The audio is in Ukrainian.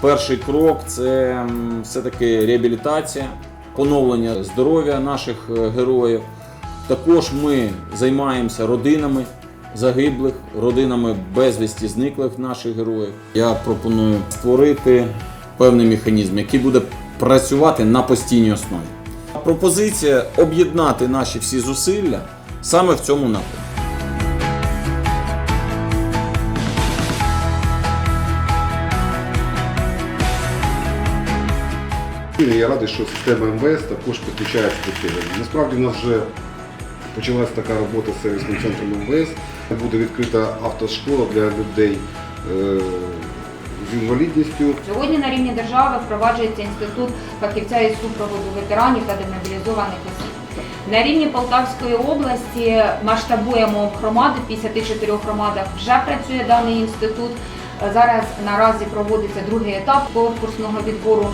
Перший крок це все-таки реабілітація, поновлення здоров'я наших е, героїв. Також ми займаємося родинами загиблих, родинами безвісті зниклих наших героїв. Я пропоную створити певний механізм, який буде працювати на постійній основі. Пропозиція об'єднати наші всі зусилля саме в цьому напрямку. Я радий, що система МВС також підключається до цього. Насправді в нас вже почалася така робота з сервісним центром МВС. Буде відкрита автошкола для людей е, з інвалідністю. Сьогодні на рівні держави впроваджується інститут фахівця із супроводу ветеранів та демобілізованих осіб. На рівні Полтавської області масштабуємо громади, в 54 громадах вже працює даний інститут. Зараз наразі проводиться другий етап конкурсного відбору.